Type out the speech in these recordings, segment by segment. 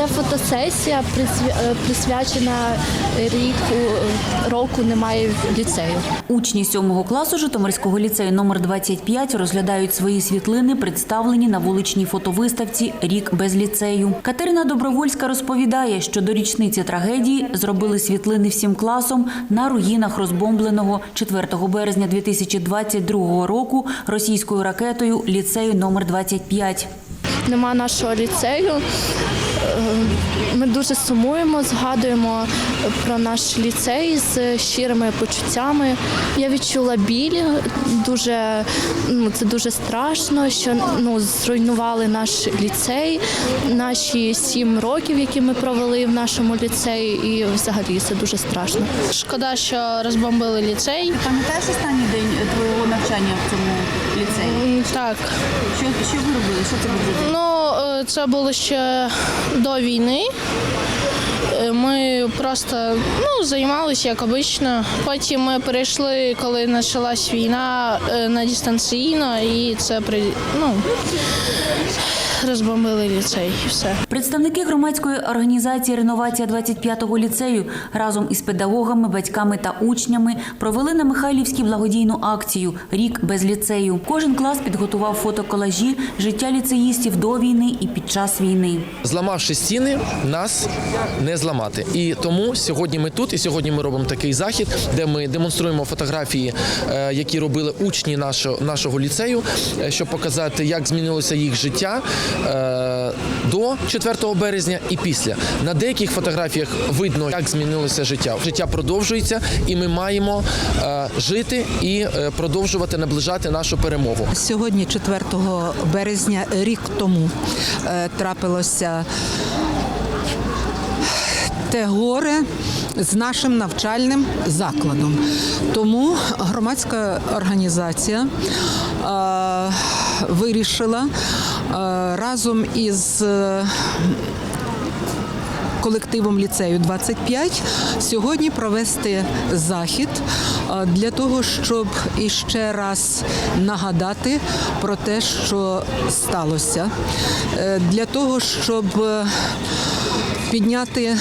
Це фотосесія е, присвячена ріку року немає ліцею. Учні сьомого класу Житомирського ліцею номер 25 розглядають свої світлини, представлені на вуличній фотовиставці Рік без ліцею. Катерина Добровольська розповідає, що до річниці трагедії зробили світлини всім класом на руїнах розбомбленого 4 березня 2022 року російською ракетою ліцею номер 25. Нема нашого ліцею. Ми дуже сумуємо, згадуємо про наш ліцей з щирими почуттями. Я відчула біль. Дуже ну це дуже страшно, що ну зруйнували наш ліцей, наші сім років, які ми провели в нашому ліцеї, і взагалі це дуже страшно. Шкода, що розбомбили ліцей. Пам'ятаєш останній день твого навчання в цьому ліцеї? Так. Що, що ви робили? Що це день? Ну, це було ще до війни. Е, Ми просто ну, займалися як обично. Потім ми перейшли, коли почалась війна е, на дистанційно, і це при ну, розбомбили ліцей і все. Представники громадської організації Реновація 25-го ліцею разом із педагогами, батьками та учнями провели на Михайлівській благодійну акцію Рік без ліцею. Кожен клас підготував фотоколажі життя ліцеїстів до війни і під час війни. Зламавши стіни, нас не зламати. І тому сьогодні ми тут, і сьогодні ми робимо такий захід, де ми демонструємо фотографії, е, які робили учні нашого, нашого ліцею, е, щоб показати, як змінилося їх життя до 4 березня і після. На деяких фотографіях видно, як змінилося життя. Життя продовжується, і ми маємо е, жити і е, продовжувати наближати нашу перемогу. Сьогодні, 4 березня, рік тому е, трапилося те горе з нашим навчальним закладом. Тому громадська організація е, вирішила е, разом із е, колективом ліцею 25 сьогодні провести захід для того, щоб іще раз нагадати про те, що сталося, Е, для того, щоб е, підняти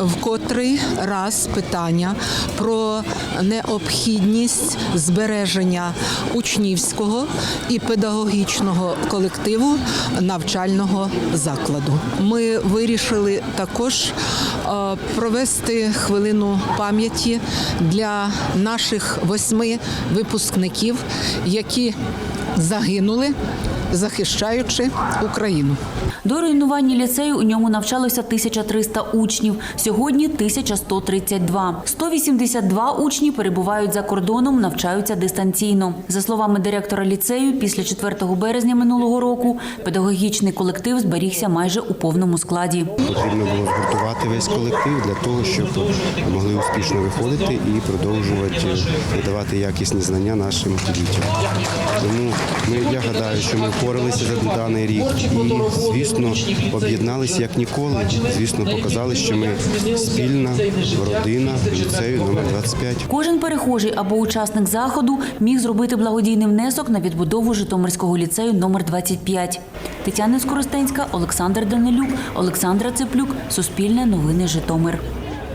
в котрий раз питання про необхідність збереження учнівського і педагогічного колективу навчального закладу. Ми вирішили також е, провести хвилину пам'яті для наших восьми випускників, які загинули, захищаючи Україну. До руйнування ліцею у ньому навчалося 1300 учнів. Сьогодні 1132. 182 учні перебувають за кордоном, навчаються дистанційно. За словами директора ліцею, після 4 березня минулого року педагогічний колектив зберігся майже у повному складі. Потрібно було згуртувати весь колектив для того, щоб могли успішно виходити і продовжувати надавати якісні знання нашим дітям. Тому ми, я гадаю, що ми впоралися за даний рік і, звісно, об'єдналися як ніколи. Звісно, показали, що ми спільна родина ліцею номер 25. Кожен перехожий або учасник заходу міг зробити благодійний внесок на відбудову Житомирського ліцею номер 25. Тетяна Скоростенська, Олександр Данилюк, Олександра Цеплюк, Суспільне новини Житомир.